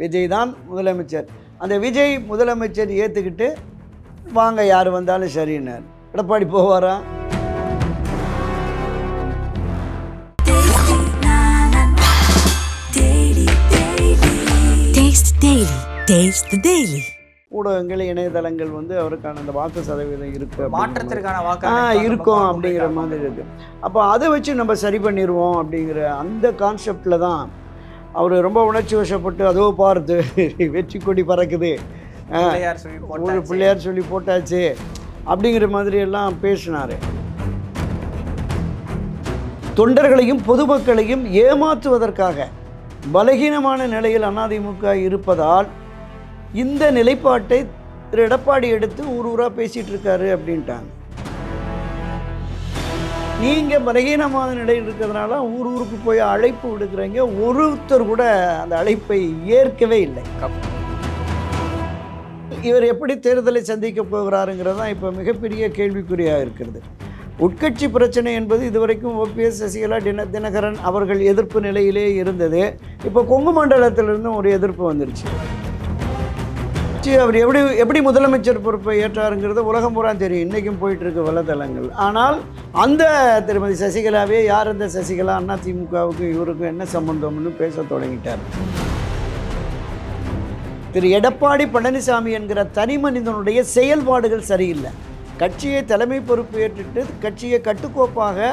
விஜய் தான் முதலமைச்சர். அந்த விஜய் முதலமைச்சர் ஏற்றுக்கிட்டு வாங்க யார் வந்தாலும் சரின்னார். எடப்பாடி போவாரா. ஊடகங்கள் இணையதளங்கள் வந்து அவருக்கான அந்த வாக்கு சதவீதம் இருக்கு. மாற்றத்திற்கான வாக்கு இருக்கும் அப்படிங்கிற மாதிரி இருக்கு. அப்போ அதை வச்சு நம்ம சரி பண்ணிடுவோம் அப்படிங்கிற அந்த கான்செப்டில் தான் அவர் ரொம்ப உணர்ச்சி வசப்பட்டு அதோ பார்த்து வெற்றி கொடி பறக்குது. ஒரு போட்டாச்சு. பிள்ளையார் சொல்லி போட்டாச்சு. அப்படிங்கிற மாதிரி எல்லாம் பேசினார். தொண்டர்களையும் பொதுமக்களையும் ஏமாற்றுவதற்காக பலகீனமான நிலையில் அதிமுக இருப்பதால் இந்த நிலைப்பாட்டை திரு எடப்பாடி எடுத்து ஊர் ஊராக பேசிகிட்டு இருக்காரு அப்படின்ட்டாங்க. நீங்கள் பலகீனமான நிலையில் இருக்கிறதுனால ஊர் ஊருக்கு போய் அழைப்பு விடுக்கிறீங்க. ஒருத்தர் கூட அந்த அழைப்பை ஏற்கவே இல்லை. இவர் எப்படி தேர்தலை சந்திக்க போகிறாருங்கிறது தான் இப்போ மிகப்பெரிய கேள்விக்குறியாக இருக்கிறது. உட்கட்சி பிரச்சனை என்பது இதுவரைக்கும் ஓபிஎஸ் சசிகலா தின தினகரன் அவர்கள் எதிர்ப்பு நிலையிலே இருந்தது. இப்போ கொங்கு மண்டலத்திலிருந்தும் ஒரு எதிர்ப்பு வந்துருச்சு. சி, அவர் எப்படி எப்படி முதலமைச்சர் பொறுப்பை ஏற்றாருங்கிறது உலகம் பூரா தெரியும். இன்றைக்கும் போயிட்டுருக்கு வலைதளங்கள். ஆனால் அந்த திருமதி சசிகலாவே யார் இந்த சசிகலா? அண்ணா திமுகவுக்கும் இவருக்கும் என்ன சம்பந்தம்னு பேச தொடங்கிட்டார். திரு எடப்பாடி பழனிசாமி என்கிற தனி மனிதனுடைய செயல்பாடுகள் சரியில்லை. கட்சியை தலைமை பொறுப்பு ஏற்றுட்டு கட்சியை கட்டுக்கோப்பாக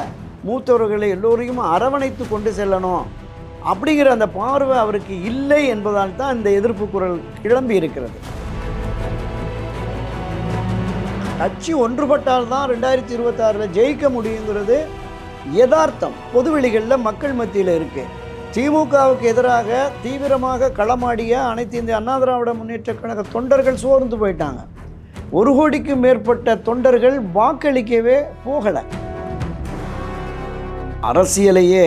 மூத்தவர்களை எல்லோரையும் அரவணைத்து கொண்டு செல்லணும் அப்படிங்கிற அந்த பார்வை அவருக்கு இல்லை என்பதால் தான் இந்த எதிர்ப்பு குரல் கிளம்பி இருக்கிறது கட்சி ஒன்றுபட்டால் தான் ரெண்டாயிரத்தி இருபத்தாறில் ஜெயிக்க முடியுங்கிறது யதார்த்தம். பொதுவெளிகளில் மக்கள் மத்தியில் இருக்குது திமுகவுக்கு எதிராக தீவிரமாக களமாடிய அனைத்து இந்திய அண்ணா திராவிட முன்னேற்ற கழக தொண்டர்கள் சோர்ந்து போயிட்டாங்க. ஒரு கோடிக்கும் மேற்பட்ட தொண்டர்கள் வாக்களிக்கவே போகலை. அரசியலையே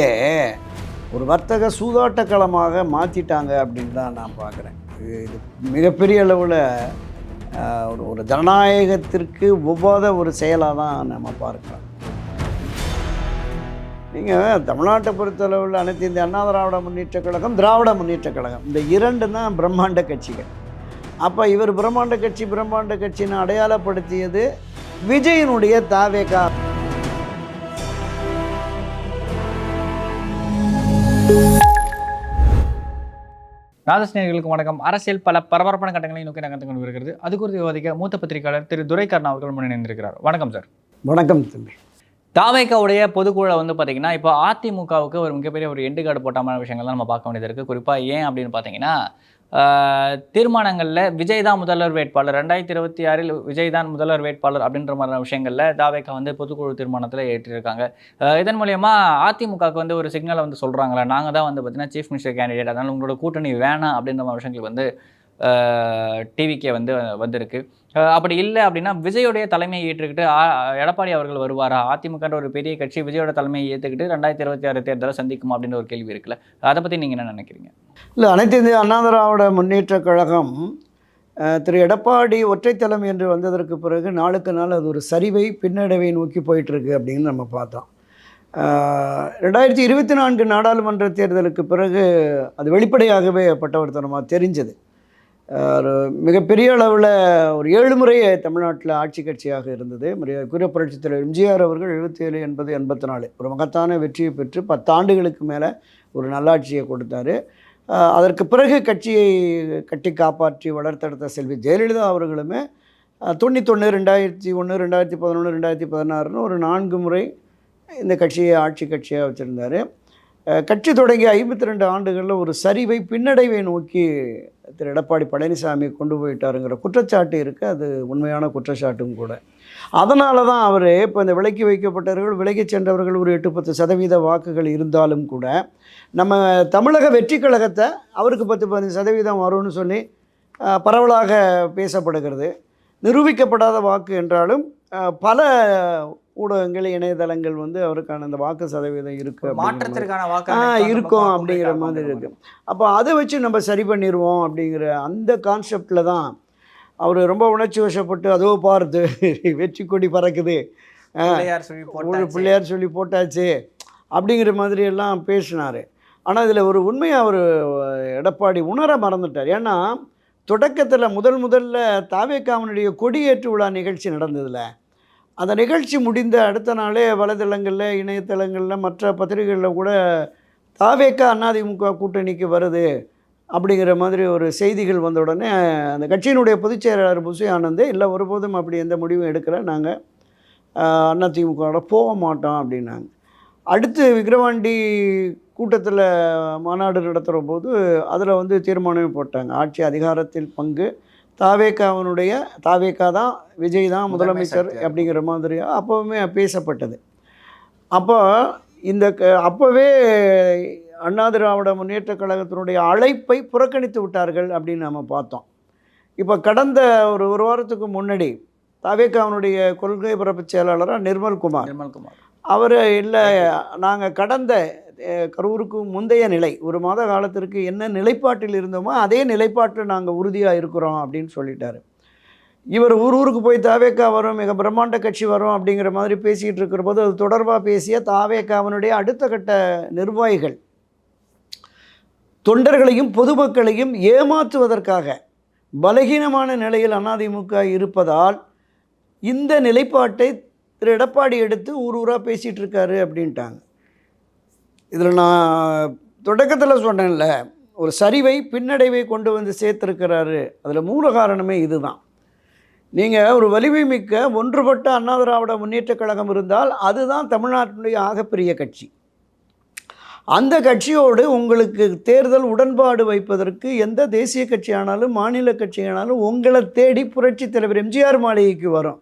ஒரு வர்த்தக சூதாட்ட களமாக மாற்றிட்டாங்க அப்படின்னு தான் நான் பார்க்குறேன். இது இது மிகப்பெரிய அளவில் ஒரு ஒரு ஜனநாயகத்திற்கு ஒவ்வாத ஒரு செயலாக தான் நம்ம பார்க்கலாம் நீங்கள் தமிழ்நாட்டை பொறுத்தளவில் அனைத்து இந்த அண்ணா திராவிட முன்னேற்ற கழகம் திராவிட முன்னேற்ற கழகம். இந்த இரண்டு தான் பிரம்மாண்ட கட்சிகள். அப்போ இவர் பிரம்மாண்ட கட்சி பிரம்மாண்ட கட்சின்னு அடையாளப்படுத்தியது விஜயனுடைய தாவேகா. ராஜஸ்நேயர்களுக்கு வணக்கம். அரசியல் பல பரபரப்பான கட்டங்களை நோக்கி நகர்ந்து கொண்டு வருகிறது அது குறித்து விவாதிக்க மூத்த பத்திரிகையாளர் திரு. துரைக்கர்ணா அவர்கள் முன் இணைந்திருக்கிறார். வணக்கம் சார் வணக்கம் தம்பி. தாவேக்காவுடைய பொதுக்குழுல வந்து பார்த்தீங்கன்னா இப்போ அதிமுகவுக்கு ஒரு மிகப்பெரிய ஒரு எண்டு கார்டு போட்டாமான விஷயங்கள்லாம் நம்ம பார்க்க வேண்டியது இருக்குது குறிப்பாக ஏன் அப்படின்னு பார்த்தீங்கன்னா தீர்மானங்களில் விஜய் தான் முதல்வர் வேட்பாளர். ரெண்டாயிரத்தி இருபத்தி ஆறில் விஜய் தான் முதல்வர் வேட்பாளர் அப்படின்ற மாதிரியான விஷயங்களில் தாவேக்கா வந்து பொதுக்குழு தீர்மானத்தில் ஏற்றிருக்காங்க. இதன் மூலயமா அதிமுகவுக்கு வந்து ஒரு சிக்னலை வந்து சொல்கிறாங்களே நாங்கள் தான் வந்து பார்த்தீங்கன்னா சீஃப் மினிஸ்டர் கேண்டிடேட் அதனால் உங்களோட கூட்டணி வேணாம் அப்படின்ற மாதிரி விஷயங்கள் வந்து டிவிக்கே வந்து வந்திருக்கு. அப்படி இல்லை அப்படின்னா விஜயோடைய தலைமையை ஏற்றுக்கிட்டு எடப்பாடி அவர்கள் வருவாரா? அதிமுகன்ற ஒரு பெரிய கட்சி விஜயோட தலைமையை ஏற்றுக்கிட்டு ரெண்டாயிரத்தி இருபத்தி ஆறு தேர்தலை சந்திக்கும் அப்படின்னு ஒரு கேள்வி இருக்குல்ல. அதை பற்றி நீங்கள் என்ன நினைக்கிறீங்க? இல்லை அனைத்து இந்திய அண்ணா திராவிட முன்னேற்ற கழகம் திரு எடப்பாடி ஒற்றை தலைமை என்று வந்ததற்கு பிறகு நாளுக்கு நாள் அது ஒரு சரிவை பின்னடைவை நோக்கி போயிட்டுருக்கு அப்படின்னு நம்ம பார்த்தோம். ரெண்டாயிரத்தி இருபத்தி நான்கு நாடாளுமன்ற தேர்தலுக்கு பிறகு அது வெளிப்படையாகவே பட்டவர்த்தனமாக தெரிஞ்சது. ஒரு மிகப்பெரிய அளவில் ஒரு ஏழு முறை தமிழ்நாட்டில் ஆட்சி கட்சியாக இருந்தது. மரியாதைக்குரிய புரட்சித் தலைவர் எம்ஜிஆர் அவர்கள் எழுபத்தி ஏழு எண்பது எண்பத்தி நாலு ஒரு மகத்தான வெற்றியை பெற்று பத்தாண்டுகளுக்கு மேலே ஒரு நல்லாட்சியை கொடுத்தாரு. அதற்கு பிறகு கட்சியை கட்டி காப்பாற்றி வளர்த்தெடுத்த செல்வி ஜெயலலிதா அவர்களுமே அஹ், தொண்ணூத்தொன்று ரெண்டாயிரத்தி ஒன்று ரெண்டாயிரத்தி பதினொன்று ரெண்டாயிரத்தி பதினாறுன்னு ஒரு நான்கு முறை இந்த கட்சியை ஆட்சி கட்சியாக வச்சுருந்தார். கட்சி தொடங்கிய ஐம்பத்தி ரெண்டு ஆண்டுகளில் ஒரு சரிவை பின்னடைவை நோக்கி திரு எடப்பாடி பழனிசாமி கொண்டு போயிட்டாருங்கிற குற்றச்சாட்டு இருக்குது அது உண்மையான குற்றச்சாட்டும் கூட. அதனால தான் அவர் இப்போ இந்த விலக்கி வைக்கப்பட்டவர்கள் விலகிச் சென்றவர்கள் ஒரு எட்டு பத்து சதவீத வாக்குகள் இருந்தாலும் கூட நம்ம தமிழக வெற்றி கழகத்தை அவருக்கு பத்து பதினஞ்சு சதவீதம் வரும்னு சொல்லி பரவலாக பேசப்படுகிறது. நிரூபிக்கப்படாத வாக்கு என்றாலும் பல ஊடகங்கள் இணையதளங்கள் வந்து அவருக்கான அந்த வாக்கு சதவீதம் இருக்குது மாற்றத்திற்கான வாக்கு இருக்கும் அப்படிங்கிற மாதிரி முடியாது. இருக்கு. அப்போ அதை வச்சு நம்ம சரி பண்ணிடுவோம் அப்படிங்கிற அந்த கான்செப்டில் தான் அவர் ரொம்ப உணர்ச்சி வசப்பட்டு அதோ பார்த்து வெற்றி கொடி பறக்குது. ஆ, பிள்ளையார் சொல்லி ஒரு போட்டாச்சு. பிள்ளையார் சொல்லி போட்டாச்சு அப்படிங்கிற மாதிரி எல்லாம் பேசினார். ஆனால் இதில் ஒரு உண்மையை அவர் எடப்பாடி உணர மறந்துட்டார். ஏன்னா தொடக்கத்தில் முதல் முதல்ல தாவேக்காமனுடைய கொடியேற்று விழா நிகழ்ச்சி நடந்ததில்ல அந்த நிகழ்ச்சி முடிந்த அடுத்த நாளே வலைதளங்களில் இணையதளங்களில் மற்ற பத்திரிகைகளில் கூட தாவேக்கா அதிமுக கூட்டணிக்கு வருது அப்படிங்கிற மாதிரி ஒரு செய்திகள் வந்த உடனே அந்த கட்சியினுடைய பொதுச் செயலாளர் புசி ஆனந்த் இல்லை ஒருபோதும் அப்படி எந்த முடிவும் எடுக்கல நாங்கள் அதிமுகவோட போக மாட்டோம் அப்படின்னாங்க. அடுத்து விக்ரவாண்டி கூட்டத்தில் மாநாடு நடத்துகிற போது அதில் வந்து தீர்மானமே போட்டாங்க. ஆட்சி அதிகாரத்தில் பங்கு தாவேக்காவனுடைய தாவேக்கா தான் விஜய் தான் முதலமைச்சர். அப்படிங்கிற மாதிரி அப்போவுமே பேசப்பட்டது. அப்போ இந்த அப்போவே அண்ணா திராவிட முன்னேற்ற கழகத்தினுடைய அழைப்பை புறக்கணித்து விட்டார்கள் அப்படின்னு நம்ம பார்த்தோம். இப்போ கடந்த ஒரு ஒரு வாரத்துக்கு முன்னாடி தாவேக்காவனுடைய கொள்கை பரப்பு செயலாளராக நிர்மல்குமார். நிர்மல்குமார். அவர் இல்லை நாங்கள் கடந்த கரூருக்கு முந்தைய நிலை ஒரு மாத காலத்திற்கு என்ன நிலைப்பாட்டில் இருந்தோமோ அதே நிலைப்பாட்டில் நாங்கள் உறுதியாக இருக்கிறோம் அப்படின்னு சொல்லிட்டாரு. இவர் ஊர் ஊருக்கு போய் தாவேக்கா வரும் மிக பிரம்மாண்ட கட்சி வரும் அப்படிங்கிற மாதிரி பேசிகிட்டு இருக்கிற போது அது தொடர்பாக பேசிய தாவேக்காவினுடைய அடுத்த கட்ட நிர்வாகிகள் தொண்டர்களையும் பொதுமக்களையும் ஏமாற்றுவதற்காக பலகீனமான நிலையில் அதிமுக இருப்பதால் இந்த நிலைப்பாட்டை திரு. எடப்பாடி எடுத்து ஊர் ஊராக பேசிகிட்டு இருக்காரு அப்படின்ட்டாங்க. இதில் நான் தொடக்கத்தில் சொன்னேன்ல ஒரு சரிவை பின்னடைவை கொண்டு வந்து சேர்த்துருக்கிறாரு. அதில் மூல காரணமே இதுதான். நீங்கள் ஒரு வலிமை மிக்க ஒன்றுபட்ட அண்ணா திராவிட முன்னேற்றக் கழகம் இருந்தால் அதுதான் தமிழ்நாட்டினுடைய ஆகப்பெரிய கட்சி. அந்த கட்சியோடு உங்களுக்கு தேர்தல் உடன்பாடு வைப்பதற்கு எந்த தேசிய கட்சியானாலும் மாநில கட்சியானாலும் உங்களை தேடி புரட்சி தலைவர் எம்ஜிஆர் மாளிகைக்கு வரும்.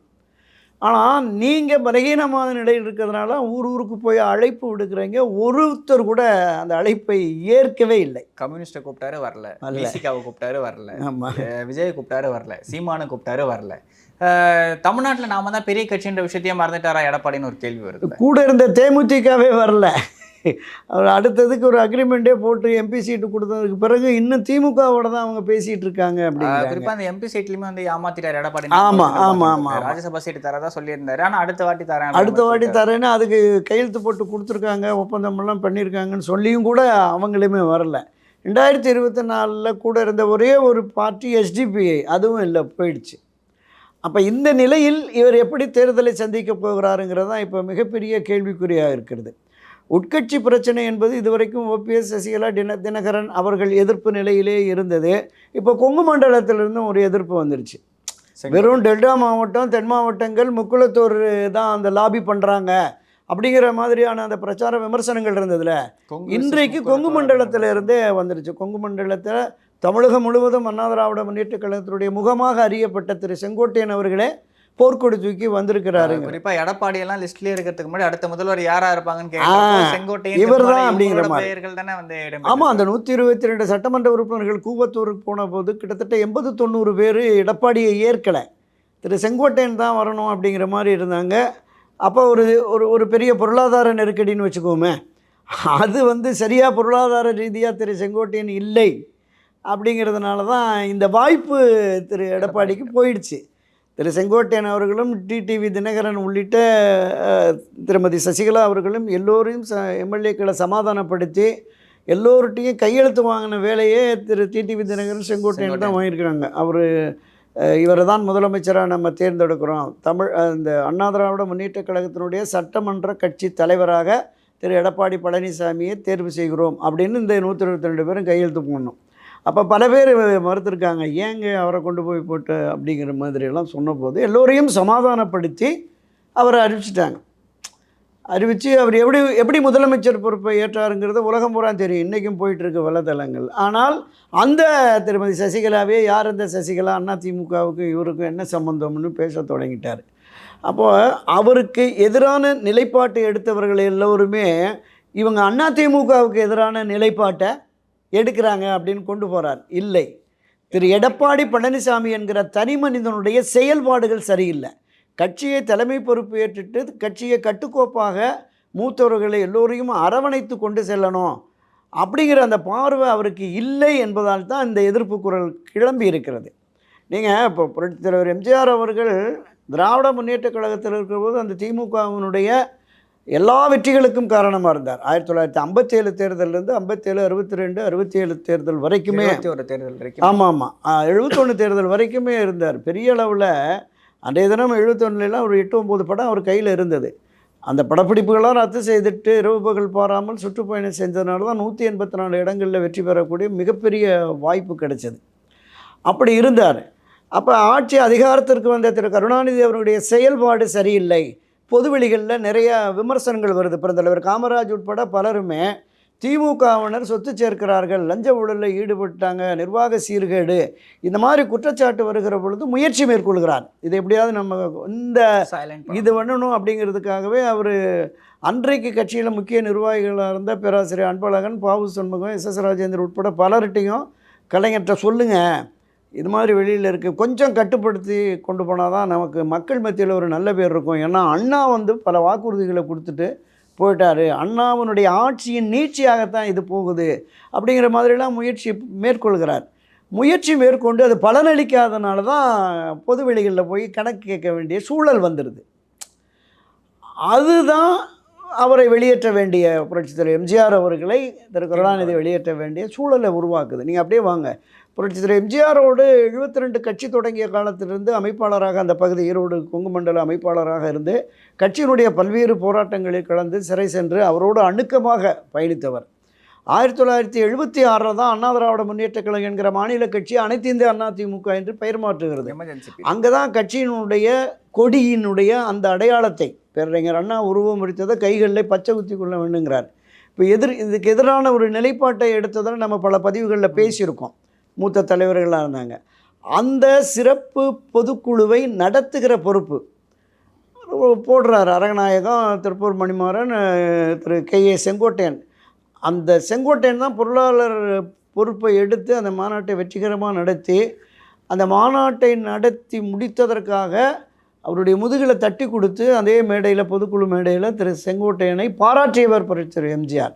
ஆனால் நீங்கள் பலகீனமான நிலையில் இருக்கிறதுனால ஊர் ஊருக்கு போய் அழைப்பு விடுக்கிறீங்க. ஒருத்தர் கூட அந்த அழைப்பை ஏற்கவே இல்லை. கம்யூனிஸ்ட்டை கூப்பிட்டாரு வரல. விசிகாவை கூப்பிட்டாரு வரல. ஆமாம் விஜய் கூப்பிட்டாரு வரல. சீமானு கூப்பிட்டாரு வரல. தமிழ்நாட்டுல நாம தான் பெரிய கட்சின்ற விஷயத்தையே மறந்துட்டாரா எடப்பாடின்னு ஒரு கேள்வி வருது. கூட இருந்த தேமுதிகவே வரல. அடுத்ததுக்கு ஒரு அக்ரிமெண்ட்டே போட்டு எம்பி சீட்டு கொடுத்ததுக்கு பிறகு இன்னும் திமுகவோட தான் அவங்க பேசிகிட்டு இருக்காங்க அஹ் அப்படிங்கிறாங்க. குறிப்பா அந்த எம்பி சீட்லயுமே வந்து ஏமாத்திட்டாரு எடப்பாடி. ஆமா, ஆமா, ஆமா, ஆமா. ராஜ்யசபா சீட்டு தரதா சொல்லியிருந்தாரு. ஆனா அடுத்த வாட்டி தரேன் அடுத்த வாட்டி தரேன்னு அதுக்கு கையெழுத்து போட்டு கொடுத்துருக்காங்க ஒப்பந்தமெல்லாம் பண்ணியிருக்காங்கன்னு சொல்லியும் கூட அவங்களுமே வரல. ரெண்டாயிரத்தி இருபத்தி நாலில் கூட இருந்த ஒரே ஒரு பார்ட்டி எஸ்டிபிஐ அதுவும் இல்லை போயிடுச்சு. அப்போ இந்த நிலையில் இவர் எப்படி தேர்தலை சந்திக்க போகிறாருங்கிறது தான் இப்போ மிகப்பெரிய கேள்விக்குறியாக இருக்கிறது. உட்கட்சி பிரச்சனை என்பது இதுவரைக்கும் ஓபிஎஸ் சசிகலா தின தினகரன் அவர்கள் எதிர்ப்பு நிலையிலே இருந்தது. இப்போ கொங்கு மண்டலத்திலிருந்தும் ஒரு எதிர்ப்பு வந்துருச்சு. வெறும் டெல்டா மாவட்டம் தென் மாவட்டங்கள் முக்குளத்தூர் தான் அந்த லாபி பண்ணுறாங்க அப்படிங்கிற மாதிரியான அந்த பிரச்சார விமர்சனங்கள் இருந்ததுல. இன்றைக்கு கொங்கு மண்டலத்தில் இருந்தே வந்துருச்சு. கொங்கு மண்டலத்தில் தமிழகம் முழுவதும் அண்ணா திராவிட முன்னேற்ற கழகத்தினுடைய முகமாக அறியப்பட்ட திரு செங்கோட்டையன் அவர்களே போர்க்கொடி தூக்கி வந்திருக்கிறாருங்க குறிப்பா எடப்பாடி எல்லாம் லிஸ்ட்லயே இருக்கிறதுக்கு முன்னாடி அடுத்த முதல்வர் யாரா இருப்பாங்கன்னு செங்கோட்டையன் இவர்தான் திருமாவளவன் அப்படிங்கிற. பெயர்கள் தானே வந்து ஆமாம் அந்த நூற்றி இருபத்தி ரெண்டு சட்டமன்ற உறுப்பினர்கள் கூவத்தூருக்கு போன போது கிட்டத்தட்ட எண்பது தொண்ணூறு பேர் எடப்பாடியை ஏற்கலை. திரு செங்கோட்டையன் தான் வரணும் அப்படிங்கிற மாதிரி இருந்தாங்க. அப்போ ஒரு ஒரு ஒரு பெரிய பொருளாதார நெருக்கடின்னு வச்சுக்கோமே. அது வந்து சரியாக பொருளாதார ரீதியாக திரு செங்கோட்டையன் இல்லை அப்படிங்கிறதுனால தான் இந்த வாய்ப்பு திரு எடப்பாடிக்கு போயிடுச்சு. திரு செங்கோட்டையன் அவர்களும் டிடிவி தினகரன் உள்ளிட்ட திருமதி சசிகலா அவர்களும் எல்லோரையும் ச எம்எல்ஏக்களை சமாதானப்படுத்தி எல்லோர்ட்டையும் கையெழுத்து வாங்கின வேலையே திரு டிடிவி தினகரன் செங்கோட்டையன் தான் வாங்கியிருக்கிறாங்க. அவர் இவரை தான் முதலமைச்சராக நம்ம தேர்ந்தெடுக்கிறோம். தமிழ் இந்த அண்ணா திராவிட முன்னேற்றக் கழகத்தினுடைய சட்டமன்ற கட்சி தலைவராக திரு எடப்பாடி பழனிசாமியை தேர்வு செய்கிறோம் அப்படின்னு இந்த நூற்றி இருபத்தி ரெண்டு பேரும் கையெழுத்து போடணும். அப்போ பல பேர் மறுத்துருக்காங்க ஏங்க அவரை கொண்டு போய் போட்டு அப்படிங்கிற மாதிரியெல்லாம் சொன்னபோது எல்லோரையும் சமாதானப்படுத்தி அவரை அறிவிச்சிட்டாங்க. அறிவித்து அவர் எப்படி எப்படி முதலமைச்சர் பொறுப்பை ஏற்றாருங்கிறது உலகம் பூரா தெரியும். இன்றைக்கும் போயிட்டுருக்கு வலைதளங்கள். ஆனால் அந்த திருமதி சசிகலாவே யார் இந்த சசிகலா? அண்ணா திமுகவுக்கு இவருக்கும் என்ன சம்மந்தம்னு பேச தொடங்கிட்டார். அப்போது அவருக்கு எதிரான நிலைப்பாட்டை எடுத்தவர்கள் எல்லோருமே இவங்க அண்ணா திமுகவுக்கு எதிரான நிலைப்பாட்டை எடுக்கிறாங்க அப்படின்னு கொண்டு போகிறார் இல்லை. திரு எடப்பாடி பழனிசாமி என்கிற தனி மனிதனுடைய செயல்பாடுகள் சரியில்லை. கட்சியை தலைமை பொறுப்பு ஏற்றுட்டு கட்சியை கட்டுக்கோப்பாக மூத்தவர்களை எல்லோரையும் அரவணைத்து கொண்டு செல்லணும் அப்படிங்கிற அந்த பார்வை அவருக்கு இல்லை என்பதால் தான் இந்த எதிர்ப்பு குரல் கிளம்பி இருக்கிறது. நீங்கள் இப்போ புரட்சித் தலைவர் எம்ஜிஆர் அவர்கள் திராவிட முன்னேற்றக் கழகத்தில் இருக்கிறபோது அந்த திமுகவினுடைய எல்லா வெற்றிகளுக்கும் காரணமாக இருந்தார். ஆயிரத்தி தொள்ளாயிரத்தி ஐம்பத்தேழு தேர்தலிருந்து ஐம்பத்தேழு அறுபத்தி ரெண்டு அறுபத்தி ஏழு தேர்தல் வரைக்குமே ஒரு தேர்தல் வரைக்கும். ஆமாம். ஆமாம் எழுபத்தொன்று தேர்தல் வரைக்குமே இருந்தார். பெரிய அளவில் அன்றைய தினம் எழுபத்தொன்னுலாம் ஒரு எட்டு ஒம்பது படம் அவர் கையில் இருந்தது. அந்த படப்பிடிப்புகளாம் ரத்து செய்துட்டு இரவு பகல் பாராமல் சுற்றுப்பயணம் செஞ்சதுனால தான் நூற்றி எண்பத்தி நாலு இடங்களில் வெற்றி பெறக்கூடிய மிகப்பெரிய வாய்ப்பு கிடைச்சது. அப்படி இருந்தார். அப்போ ஆட்சி அதிகாரத்திற்கு வந்த திரு. கருணாநிதி அவருடைய செயல்பாடு சரியில்லை. பொதுவெளிகளில் நிறைய விமர்சனங்கள் வருது. பெருந்தலைவர் காமராஜ் உட்பட பலருமே திமுகவினர் சொத்து சேர்க்கிறார்கள் லஞ்ச ஊழலில் ஈடுபட்டாங்க நிர்வாக சீர்கேடு இந்த மாதிரி குற்றச்சாட்டு வருகிற பொழுது முயற்சி மேற்கொள்கிறார். இது எப்படியாவது நம்ம இந்த சைலண்ட் இது பண்ணணும் அப்படிங்கிறதுக்காகவே அவர் அன்றைக்கு கட்சியில் முக்கிய நிர்வாகிகளாக இருந்த பேராசிரியர் அன்பழகன் பாவு சண்முகம் எஸ் எஸ் ராஜேந்தர் உட்பட பலர்கிட்டையும் கலைஞர்கிட்ட சொல்லுங்கள் இது மாதிரி வெளியில் இருக்குது கொஞ்சம் கட்டுப்படுத்தி கொண்டு போனால் தான் நமக்கு மக்கள் மத்தியில் ஒரு நல்ல பேர் இருக்கும். ஏன்னா அண்ணா வந்து பல வாக்குறுதிகளை கொடுத்துட்டு போயிட்டார். அண்ணாவினுடைய ஆட்சியின் நீட்சியாகத்தான் இது போகுது அப்படிங்கிற மாதிரிலாம் முயற்சி மேற்கொள்கிறார். முயற்சி மேற்கொண்டு அது பலனளிக்காதனால தான் பொது வெளிகளில் போய் கணக்கு கேட்க வேண்டிய சூழல் வந்துடுது அதுதான் அவரை வெளியேற்ற வேண்டிய புரட்சித் தலைவர் எம்ஜிஆர் அவர்களை திரு கருணாநிதி வெளியேற்ற வேண்டிய சூழலை உருவாக்குது. நீங்கள் அப்படியே வாங்க. புரட்சித் தலைவர் எம்ஜிஆரோடு எழுபத்தி ரெண்டு கட்சி தொடங்கிய காலத்திலிருந்து அமைப்பாளராக அந்த பகுதி ஈரோடு கொங்கு மண்டல அமைப்பாளராக இருந்து கட்சியினுடைய பல்வேறு போராட்டங்களில் கலந்து சிறை சென்று அவரோடு அணுக்கமாக பயணித்தவர். ஆயிரத்தி தொள்ளாயிரத்தி எழுபத்தி ஆறில் தான் அண்ணா திராவிட முன்னேற்ற கழகம் என்கிற மாநில கட்சி அனைத்து இந்திய அண்ணா திமுக என்று பெயர் மாற்றுகிறது. அங்கே தான் கட்சியினுடைய கொடியினுடைய அந்த அடையாளத்தை பேரறிஞர் அண்ணா உருவம் முடித்ததை கைகளில் பச்சை குத்தி கொள்ள வேண்டுங்கிறார். இப்போ எதிர் இதுக்கு எதிரான ஒரு நிலைப்பாட்டை எடுத்ததில் நம்ம பல பதிவுகளில் பேசியிருக்கோம். மூத்த தலைவர்களாக இருந்தாங்க. அந்த சிறப்பு பொதுக்குழுவை நடத்துகிற பொறுப்பு. போடுறார் அரங்கநாயகம் திருப்பூர் மணிமாறன் திரு கே ஏ செங்கோட்டையன். அந்த செங்கோட்டையன் தான் பொருளாளர் பொறுப்பை எடுத்து அந்த மாநாட்டை வெற்றிகரமாக நடத்தி அந்த மாநாட்டை நடத்தி முடித்ததற்காக அவருடைய முதுகில் தட்டி கொடுத்து அதே மேடையில் பொதுக்குழு மேடையில் திரு செங்கோட்டையனை பாராட்டியவர் புரட்சித்தர் எம்ஜிஆர்.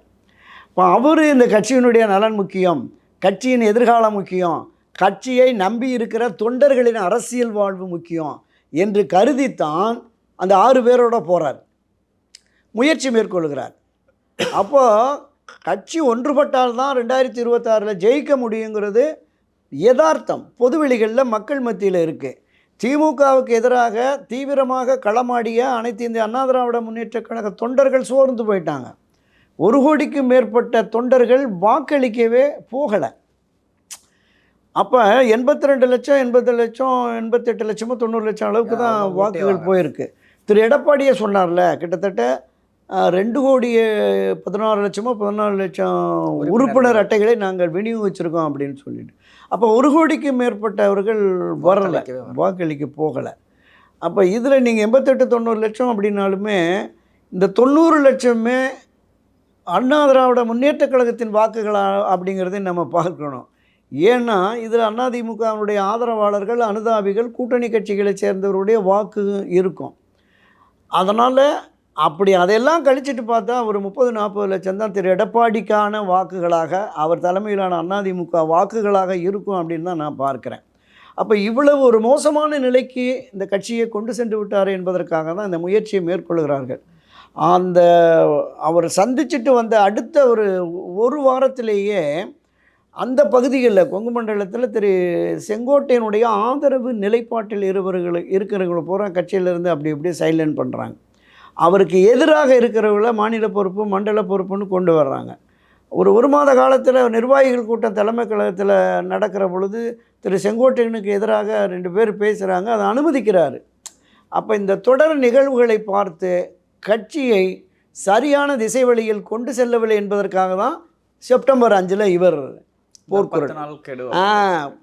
இப்போ அவர் இந்த கட்சியினுடைய நலன் முக்கியம் கட்சியின் எதிர்காலம் முக்கியம் கட்சியை நம்பி இருக்கிற தொண்டர்களின் அரசியல் வாழ்வு முக்கியம் என்று கருதித்தான் அந்த ஆறு பேரோட போகிறார் முயற்சி மேற்கொள்கிறார். அப்போது கட்சி ஒன்றுபட்டால் தான் ரெண்டாயிரத்தி இருபத்தாறில் ஜெயிக்க முடியுங்கிறது யதார்த்தம். பொதுவெளிகளில் மக்கள் மத்தியில் இருக்குது திமுகவுக்கு எதிராக தீவிரமாக களமாடிய அனைத்து இந்திய அண்ணா திராவிட முன்னேற்ற கழக தொண்டர்கள் சோர்ந்து போயிட்டாங்க ஒரு கோடிக்கும் மேற்பட்ட தொண்டர்கள் வாக்களிக்கவே போகலை அப்போ எண்பத்தி ரெண்டு லட்சம் எண்பது லட்சம் எண்பத்தெட்டு லட்சமோ தொண்ணூறு லட்சம் அளவுக்கு தான் வாக்குகள். போயிருக்கு திரு எடப்பாடியே சொன்னார்ல கிட்டத்தட்ட ரெண்டு கோடியே பதினாறு லட்சமோ பதினாலு லட்சம். உறுப்பினர் அட்டைகளை நாங்கள் விநியோகிச்சிருக்கோம் அப்படின்னு சொல்லிட்டு அப்போ ஒரு கோடிக்கு மேற்பட்டவர்கள் வரலை. வாக்களிக்க போகலை. அப்போ இதில் நீங்கள் எண்பத்தெட்டு தொண்ணூறு லட்சம் அப்படின்னாலுமே இந்த தொண்ணூறு லட்சமே அண்ணா திராவிட முன்னேற்ற கழகத்தின் வாக்குகளா அப்படிங்கிறதை நம்ம பார்க்கணும். ஏன்னா இதில் அதிமுகவினுடைய ஆதரவாளர்கள் அனுதாபிகள் கூட்டணி கட்சிகளை சேர்ந்தவருடைய வாக்கு இருக்கும். அதனால் அப்படி அதையெல்லாம் கழிச்சிட்டு பார்த்தா ஒரு முப்பது நாற்பது லட்சம் தான் திரு எடப்பாடிக்கான வாக்குகளாக அவர் தலைமையிலான அதிமுக வாக்குகளாக இருக்கும் அப்படின்னு தான் நான் பார்க்குறேன். அப்போ இவ்வளவு ஒரு மோசமான நிலைக்கு இந்த கட்சியை கொண்டு சென்று விட்டார் என்பதற்காக தான் இந்த முயற்சியை மேற்கொள்கிறார்கள். அந்த அவர் சந்திச்சுட்டு வந்த அடுத்த ஒரு ஒரு வாரத்திலேயே அந்த பகுதிகளில் கொங்கு மண்டலத்தில் திரு செங்கோட்டையனுடைய ஆதரவு நிலைப்பாட்டில் இருவர்கள் இருக்கிறவங்களை பூரா கட்சியிலேருந்து அப்படி இப்படி சைலண்ட் பண்ணுறாங்க அவருக்கு எதிராக இருக்கிறவங்கள மாநில பொறுப்பு மண்டல பொறுப்புன்னு கொண்டு வர்றாங்க. ஒரு ஒரு மாத காலத்தில் நிர்வாகிகள் கூட்டம் தலைமை கழகத்தில் நடக்கிற பொழுது திரு செங்கோட்டையனுக்கு எதிராக ரெண்டு பேர் பேசுகிறாங்க அதை அனுமதிக்கிறாரு. அப்போ இந்த தொடர் நிகழ்வுகளை பார்த்து கட்சியை சரியான திசை வழியில் கொண்டு செல்லவில்லை என்பதற்காக தான் செப்டம்பர் அஞ்சில் இவர் போர்க்குரல். ஆ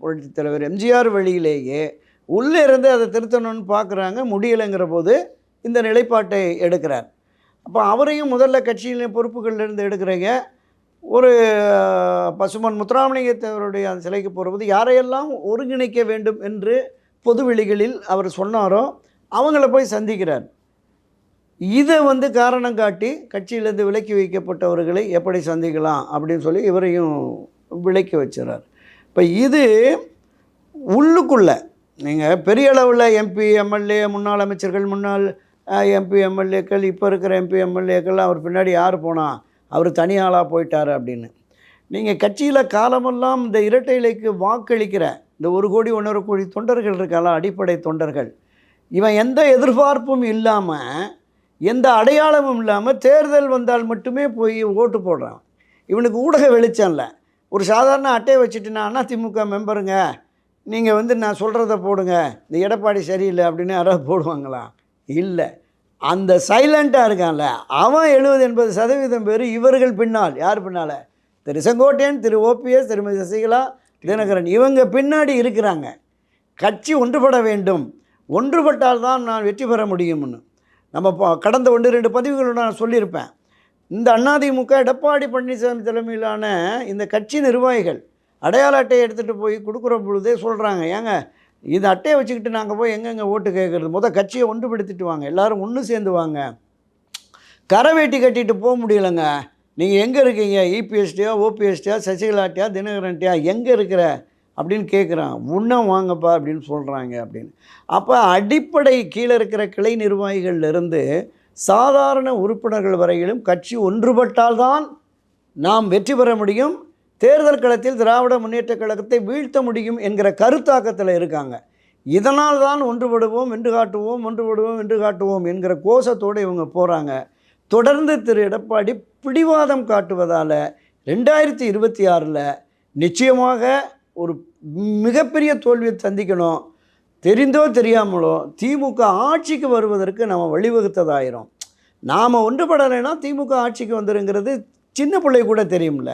புரட்சித் தலைவர் எம்ஜிஆர் வழியிலேயே உள்ளே இருந்து அதை திருத்தணும்னு பார்க்குறாங்க முடியலைங்கிற போது இந்த நிலைப்பாட்டை எடுக்கிறார். அப்போ அவரையும் முதல்ல கட்சியின் பொறுப்புகளிலிருந்து எடுக்கிறீங்க. ஒரு பசுமன் முத்துராமலிங்கத்தவருடைய அந்த சிலைக்கு போகிறபோது யாரையெல்லாம் ஒருங்கிணைக்க வேண்டும் என்று பொதுவெளிகளில் அவர் சொன்னாரோ அவங்கள போய் சந்திக்கிறார். இதை வந்து காரணம் காட்டி கட்சியிலேருந்து விலக்கி வைக்கப்பட்டவர்களை எப்படி சந்திக்கலாம் அப்படின்னு சொல்லி இவரையும் விலக்கி வச்சுறார் இப்போ இது உள்ளுக்குள்ளே நீங்கள் பெரிய அளவில் எம்பி எம்எல்ஏ முன்னாள் அமைச்சர்கள் முன்னாள் எம்பி எம்எல்ஏக்கள் இப்போ இருக்கிற எம்பி எம்எல்ஏக்கள் அவர் பின்னாடி யார் போனா அவர் தனியாளாக போயிட்டார் அப்படின்னு. நீங்கள் கட்சியில் காலமெல்லாம் இந்த இரட்டை இலைக்கு வாக்களிக்கிற இந்த ஒரு கோடி ஒன்றரை கோடி தொண்டர்கள் இருக்கால அடிப்படை தொண்டர்கள். இவன் எந்த எதிர்பார்ப்பும் இல்லாமல் எந்த அடையாளமும் இல்லாமல் தேர்தல் வந்தால் மட்டுமே போய் ஓட்டு போடுறான். இவனுக்கு ஊடக வெளிச்சம் இல்லை. ஒரு சாதாரண அட்டையை வச்சுட்டு நான் மெம்பருங்க நீங்கள் வந்து நான் சொல்கிறத போடுங்க இந்த எடப்பாடி சரியில்லை அப்படின்னு யாராவது போடுவாங்களா? இல்லை. அந்த சைலண்ட்டாக இருக்கான்ல அவன் எழுபது எண்பது சதவீதம் பேர் இவர்கள் பின்னால். யார் பின்னால்? திரு செங்கோட்டையன் திரு ஓபிஎஸ் திருமதி சசிகலா தினகரன். இவங்க பின்னாடி இருக்கிறாங்க. கட்சி ஒன்றுபட வேண்டும். ஒன்றுபட்டால் தான் நான் வெற்றி பெற முடியும்னு. நம்ம ப- கடந்த ஒன்று ரெண்டு பதிவுகளோட நான் சொல்லியிருப்பேன். இந்த அதிமுக எடப்பாடி பழனிசாமி தலைமையிலான இந்த கட்சி நிர்வாகிகள் அடையாள அட்டையை எடுத்துகிட்டு போய் கொடுக்குற பொழுதே சொல்கிறாங்க ஏங்க இந்த அட்டையை வச்சுக்கிட்டு நாங்கள் போய் எங்கெங்கே ஓட்டு கேட்குறது மொதல் கட்சியை ஒன்றுபடுத்திட்டு வாங்க எல்லோரும் ஒன்று சேர்ந்து வாங்க கரை வேட்டி கட்டிட்டு போக முடியலங்க. நீங்கள் எங்கே இருக்கீங்க? இபிஎஸ்டியா ஓபிஎஸ்டியா சசிகலாட்டியா தினகரன்ட்டியா எங்கே இருக்கிற? அப்படின்னு கேட்குறான் உன்னம் வாங்கப்பா அப்படின்னு சொல்கிறாங்க அப்படின்னு. அப்போ அடிப்படை கீழே இருக்கிற கிளை நிர்வாகிகள்லேருந்து சாதாரண உறுப்பினர்கள் வரையிலும் கட்சி ஒன்றுபட்டால்தான் நாம் வெற்றி பெற முடியும். தேர்தல் களத்தில் திராவிட முன்னேற்றக் கழகத்தை வீழ்த்த முடியும் என்கிற கருத்தாக்கத்தில் இருக்காங்க. இதனால் தான் ஒன்றுபடுவோம் வென்று காட்டுவோம் ஒன்றுபடுவோம் வென்று காட்டுவோம் என்கிற கோஷத்தோடு இவங்க போகிறாங்க தொடர்ந்து திரு எடப்பாடி பிடிவாதம் காட்டுவதால் ரெண்டாயிரத்தி இருபத்தி ஆறில் நிச்சயமாக ஒரு மிகப்பெரிய தோல்வியை சந்திக்கணும். தெரிந்தோ தெரியாமலோ திமுக ஆட்சிக்கு வருவதற்கு நம்ம வழிவகுத்ததாயிரும். நாம் ஒன்றுபடலைன்னா திமுக ஆட்சிக்கு வந்துருங்கிறது சின்ன பிள்ளை கூட தெரியும்ல.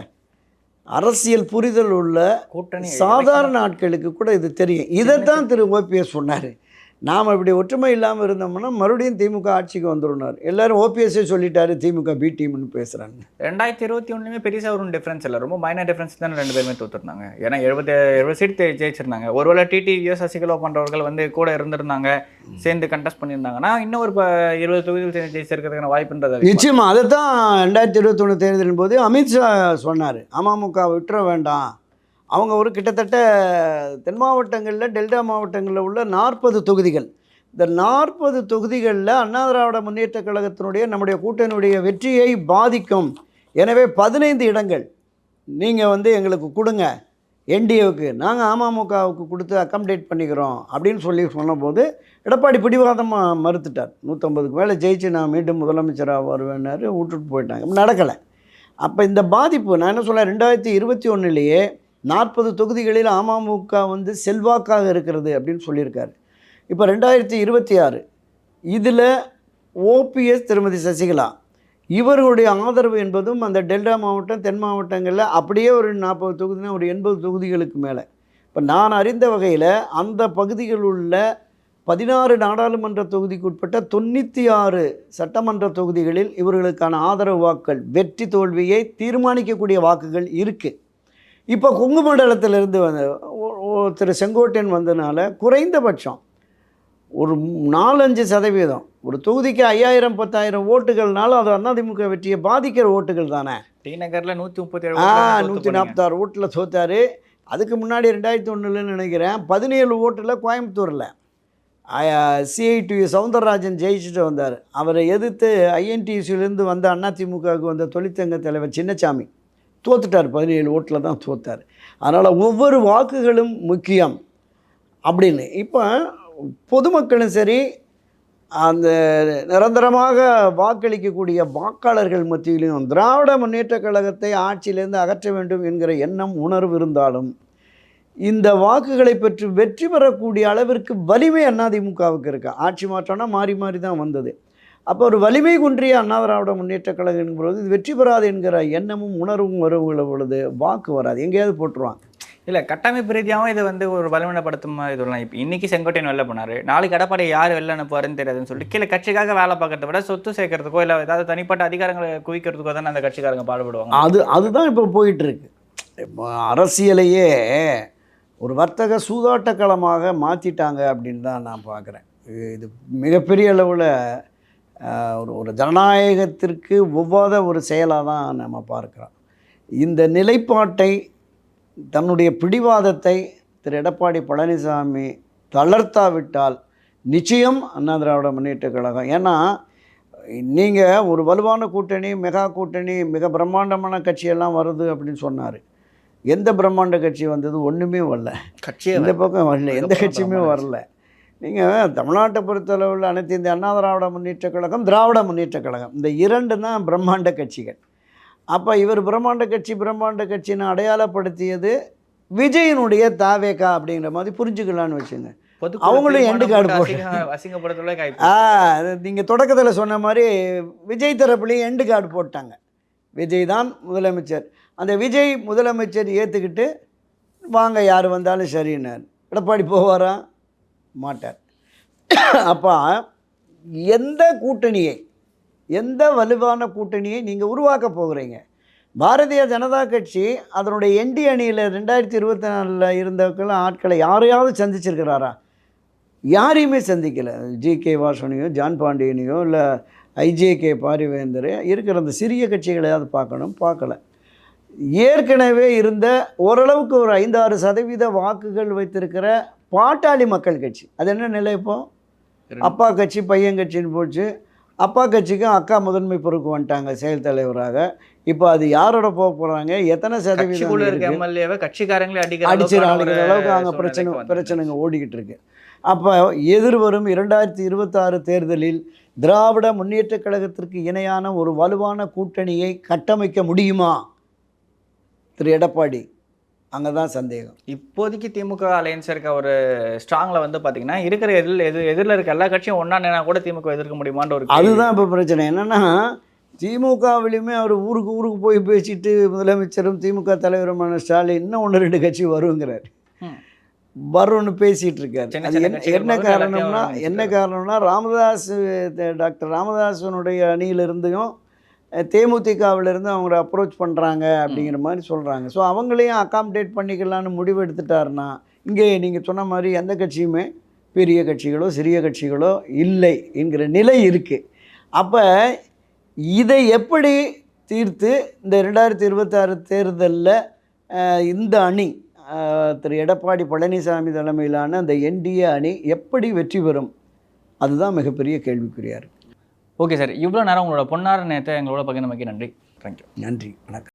அரசியல் புரிதல் உள்ள கூட்டணி சாதாரண ஆட்களுக்கு கூட இது தெரியும். இதைத்தான் திரு ஓபிஎஸ் சொன்னார். நாம் இப்படி ஒற்றுமை இல்லாமல் இருந்தோம்னா மறுபடியும் திமுக ஆட்சிக்கு வந்துருனார் எல்லாரும் ஓபிஎஸ்ஸே சொல்லிட்டாரு திமுக பி டீம்னு பேசுகிறாங்க ரெண்டாயிரத்தி இருபத்தி ஒன்றுமே பெருசாக ஒரு டிஃப்ரென்ஸ் இல்லை. ரொம்ப மைனர் டிஃப்ரென்ஸ் தான் ரெண்டு பேருமே தோத்துருந்தாங்க. ஏன்னா எழுபத்தி எழுபது சீட் ஜெயிச்சிருந்தாங்க. ஒருவேளை டிடி யோ சசிகலா பண்ணுறவர்கள் வந்து கூட இருந்திருந்தாங்க சேர்ந்து கண்டெஸ்ட் பண்ணியிருந்தாங்கன்னா இன்னும் ஒரு இப்போ இருபது தொகுதிகள் சேர்ந்து ஜெயிச்சிருக்கிறதுக்கான வாய்ப்புன்றது நிச்சயமா அதை தான் ரெண்டாயிரத்தி இருபத்தொன்று தேர்தலின் போது அமித்ஷா சொன்னார். அமமுக விட்டுற வேண்டாம். அவங்க ஒரு கிட்டத்தட்ட தென் மாவட்டங்களில் டெல்டா மாவட்டங்களில் உள்ள நாற்பது தொகுதிகள். இந்த நாற்பது தொகுதிகளில் அண்ணா திராவிட முன்னேற்றக் கழகத்தினுடைய நம்முடைய கூட்டணியுடைய வெற்றியை பாதிக்கும். எனவே பதினைந்து இடங்கள் நீங்கள் வந்து எங்களுக்கு கொடுங்க. என்டிஏவுக்கு நாங்கள் அமமுகவுக்கு கொடுத்து அக்கமடேட் பண்ணிக்கிறோம் அப்படின்னு சொல்லி சொன்னபோது எடப்பாடி பிடிவாதமாக மறுத்துட்டார். நூற்றம்பதுக்கு மேலே ஜெயிச்சு நான் மீண்டும் முதலமைச்சராக வருவேன்னாரு விட்டுட்டு போயிட்டாங்க. நடக்கலை. அப்போ இந்த பாதிப்பு நான் என்ன சொல்ல ரெண்டாயிரத்தி இருபத்தி ஒன்றுலேயே நாற்பது தொகுதிகளில் அமமுக வந்து செல்வாக்காக இருக்கிறது அப்படின்னு சொல்லியிருக்காரு. இப்போ ரெண்டாயிரத்தி இருபத்தி ஆறு இதில் ஓபிஎஸ் திருமதி சசிகலா இவர்களுடைய ஆதரவு என்பதும் அந்த டெல்டா மாவட்டம் தென் மாவட்டங்களில் அப்படியே ஒரு நாற்பது தொகுதினா ஒரு எண்பது தொகுதிகளுக்கு மேலே. இப்போ நான் அறிந்த வகையில் அந்த பகுதிகளில் உள்ள பதினாறு நாடாளுமன்ற தொகுதிக்கு உட்பட்ட தொண்ணூற்றி ஆறு சட்டமன்ற தொகுதிகளில் இவர்களுக்கான ஆதரவு வாக்குகள் வெற்றி தோல்வியை தீர்மானிக்கக்கூடிய வாக்குகள் இருக்குது இப்போ கொங்கு மண்டலத்திலிருந்து வந்து திரு செங்கோட்டையன் வந்தனால குறைந்தபட்சம் ஒரு நாலஞ்சு சதவீதம் ஒரு தொகுதிக்கு ஐயாயிரம் பத்தாயிரம் ஓட்டுகள்னாலும் அது அதிமுக வெற்றியை பாதிக்கிற ஓட்டுகள் தானே. டி நகரில் நூற்றி முப்பத்தி ஆ நூற்றி நாற்பத்தாறு ஓட்டில் தோத்தாரு. அதுக்கு முன்னாடி ரெண்டாயிரத்தி ஒன்றுலன்னு நினைக்கிறேன் பதினேழு ஓட்டில் கோயம்புத்தூரில். சிஐடி சவுந்தரராஜன் ஜெயிச்சுட்டு வந்தார். அவரை எதிர்த்து ஐஎன்டிசியிலேருந்து வந்த அதிமுகவுக்கு வந்த தொழிற்சங்க தலைவர் சின்னசாமி தோத்துட்டார் பதினேழு ஓட்டில் தான் தோத்தார். அதனால் ஒவ்வொரு வாக்குகளும் முக்கியம் அப்படின்னு. இப்போ பொதுமக்களும் சரி அந்த நிரந்தரமாக வாக்களிக்கக்கூடிய வாக்காளர்கள் மத்தியிலும் திராவிட முன்னேற்றக் கழகத்தை ஆட்சியிலேருந்து அகற்ற வேண்டும் என்கிற எண்ணம் உணர்வு இருந்தாலும் இந்த வாக்குகளை பெற்று வெற்றி பெறக்கூடிய அளவிற்கு வலிமை அதிமுகவுக்கு இருக்குது ஆட்சி மாற்றம்னா மாறி மாறி தான் வந்தது. அப்போ ஒரு வலிமை குன்றிய அண்ணா திராவிட முன்னேற்றக் கழகம் என்கிற இது வெற்றி பெறாது என்கிற எண்ணமும் உணர்வும் வருகிற பொழுது வாக்கு வராது. எங்கேயாவது போட்டுருவாங்க. இல்லை கட்டமைப்பு ரீதியாகவும் இது வந்து ஒரு பலவீனப்படுத்தும் சொல்லலாம் இப்போ இன்னைக்கு செங்கோட்டையன் வெளில போனாரு. நாளைக்கு எடப்பாடி யார் வெளில அனுப்புவாருன்னு தெரியாதுன்னு சொல்லிட்டு கீழே கட்சிக்காக வேலை பார்க்கறத விட சொத்து சேர்க்கறதுக்கோ இல்லை ஏதாவது தனிப்பட்ட அதிகாரங்களை குவிக்கிறதுக்கோ தானே அந்த கட்சிக்காரங்க பாடுபடுவாங்க. அது அதுதான் இப்போ போயிட்டுருக்கு. இப்போ அரசியலையே ஒரு வர்த்தக சூதாட்ட களமாக மாற்றிட்டாங்க அப்படின்னு தான் நான் பார்க்குறேன். இது மிகப்பெரிய அளவில் ஒரு ஒரு ஜனநாயகத்திற்கு ஒவ்வாத ஒரு செயலாக தான் நம்ம பார்க்குறோம். இந்த நிலைப்பாட்டை தன்னுடைய பிடிவாதத்தை திரு எடப்பாடி பழனிசாமி தளர்த்தாவிட்டால் நிச்சயம் அண்ணா திராவிட முன்னேற்ற கழகம். ஏன்னா நீங்கள் ஒரு வலுவான கூட்டணி மெகா கூட்டணி மிக பிரம்மாண்டமான கட்சியெல்லாம் வருது அப்படின்னு சொன்னார். எந்த பிரம்மாண்ட கட்சி வந்தது? ஒன்றுமே வரல. கட்சியே இந்த பக்கம் வரல. எந்த கட்சியுமே வரல. நீங்கள் தமிழ்நாட்டை பொறுத்தளவில் அனைத்து இந்த அண்ணா திராவிட முன்னேற்ற கழகம் திராவிட முன்னேற்ற கழகம். இந்த இரண்டு தான் பிரம்மாண்ட கட்சிகள். அப்போ இவர் பிரம்மாண்ட கட்சி பிரம்மாண்ட கட்சின்னு அடையாளப்படுத்தியது விஜயனுடைய தாவேக்கா அப்படிங்கிற மாதிரி புரிஞ்சுக்கலான்னு வச்சுங்க. அவங்களும் end card போட்டு ஆ நீங்கள் தொடக்கத்தில் சொன்ன மாதிரி விஜய் தரப்புலேயும் எண்டு கார்டு போட்டாங்க. விஜய் தான் முதலமைச்சர். அந்த விஜய் முதலமைச்சர் ஏற்றுக்கிட்டு வாங்க யார் வந்தாலும் சரின்னார். எடப்பாடி போவாரா? மாட்டார். அப்போ எந்த கூட்டணியை எந்த வலுவான கூட்டணியை நீங்கள் உருவாக்க போகிறீங்க? பாரதிய ஜனதா கட்சி அதனுடைய என்டி அணியில் ரெண்டாயிரத்தி இருபத்தி நாலில் இருந்தவர்கள் ஆட்களை யாரையாவது சந்திச்சிருக்கிறாரா? யாரையுமே சந்திக்கலை. ஜி. கே. வாசனையோ ஜான் பாண்டியனையோ இல்லை ஐஜேகே பாரிவேந்தர் இருக்கிற அந்த சிறிய கட்சிகளையாவது பார்க்கணும். பார்க்கல. ஏற்கனவே இருந்த ஓரளவுக்கு ஒரு ஐந்தாறு சதவீத வாக்குகள் வைத்திருக்கிற பாட்டாளி மக்கள் கட்சி. அது என்ன நிலை இப்போ? அப்பா கட்சி பையன் கட்சின்னு போச்சு. அப்பா கட்சிக்கும் அக்கா முதன்மை பொறுப்பு வந்துட்டாங்க செயல் தலைவராக. இப்போ அது யாரோட போக போகிறாங்க எத்தனை சதவீதம் இருக்க? எம்எல்ஏவை கட்சிக்காரங்களே அடிக்கிற அடிச்சு அளவுக்கான அடிக்கிற ஒரு அளவுக்கு அங்கே பிரச்சனை. பிரச்சனைங்க ஓடிக்கிட்டு இருக்கு. அப்போ எதிர்வரும் இரண்டாயிரத்தி இருபத்தாறு தேர்தலில் திராவிட முன்னேற்றக் கழகத்திற்கு இணையான ஒரு வலுவான கூட்டணியை கட்டமைக்க முடியுமா? திரு எடப்பாடி. அங்கே தான் சந்தேகம் இப்போதைக்கு திமுக அலையன்ஸ் இருக்க ஒரு ஸ்ட்ராங்ல வந்து பாத்தீங்கன்னா இருக்கிற எதிரில் எதிர் எதிரில் இருக்க எல்லா கட்சியும் நின்னா கூட திமுக எதிர்க்க முடியுமான்ற ஒரு. அதுதான் இப்போ பிரச்சனை என்னென்னா திமுகவிலையுமே அவர் ஊருக்கு ஊருக்கு போய் பேசிட்டு முதலமைச்சரும் திமுக தலைவருமான ஸ்டாலின் இன்னும் ஒன்று ரெண்டு கட்சி வருங்கிறார். வரும்னு பேசிகிட்டு இருக்காரு அது என்ன காரணம்னா என்ன காரணம்னா ராமதாஸ் டாக்டர் ராமதாஸனுடைய அணியிலிருந்தும் அஹ், தேமுதிகவிலிருந்து அவங்கள அப்ரோச் பண்ணுறாங்க அப்படிங்கிற மாதிரி சொல்கிறாங்க ஸோ அவங்களையும் அகாமடேட் பண்ணிக்கலான்னு முடிவு எடுத்துட்டாருன்னா இங்கே நீங்கள் சொன்ன மாதிரி எந்த கட்சியுமே பெரிய கட்சிகளோ சிறிய கட்சிகளோ இல்லை என்கிற நிலை இருக்குது அப்போ இதை எப்படி தீர்த்து இந்த ரெண்டாயிரத்தி இருபத்தாறு தேர்தலில் இந்த அணி திரு எடப்பாடி பழனிசாமி தலைமையிலான அந்த என்டிஏ அணி எப்படி வெற்றி பெறும்? அதுதான் மிகப்பெரிய கேள்விக்குறியாக இருக்குது ஓகே சார். இவ்வளோ நேரம் உங்களோட பொன்னார நேரத்தை எங்களோட பகிர்ந்தமைக்கு நன்றி. தேங்க்யூ நன்றி. வணக்கம்.